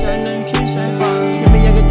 ฉันนั้นคิไม่อยาก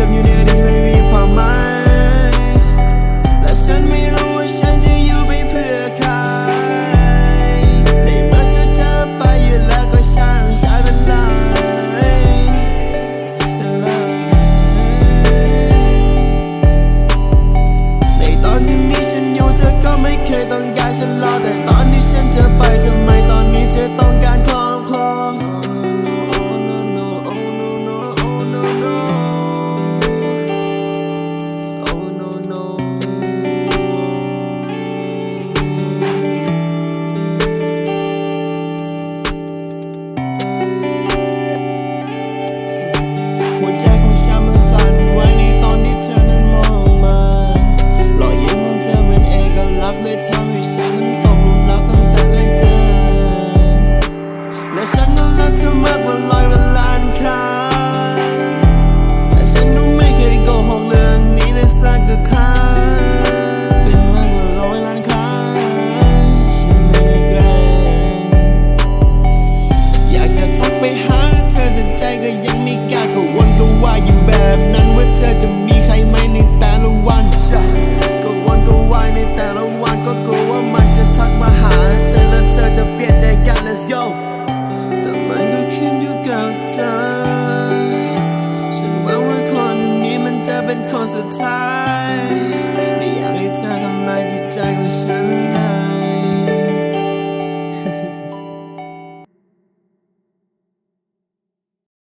the time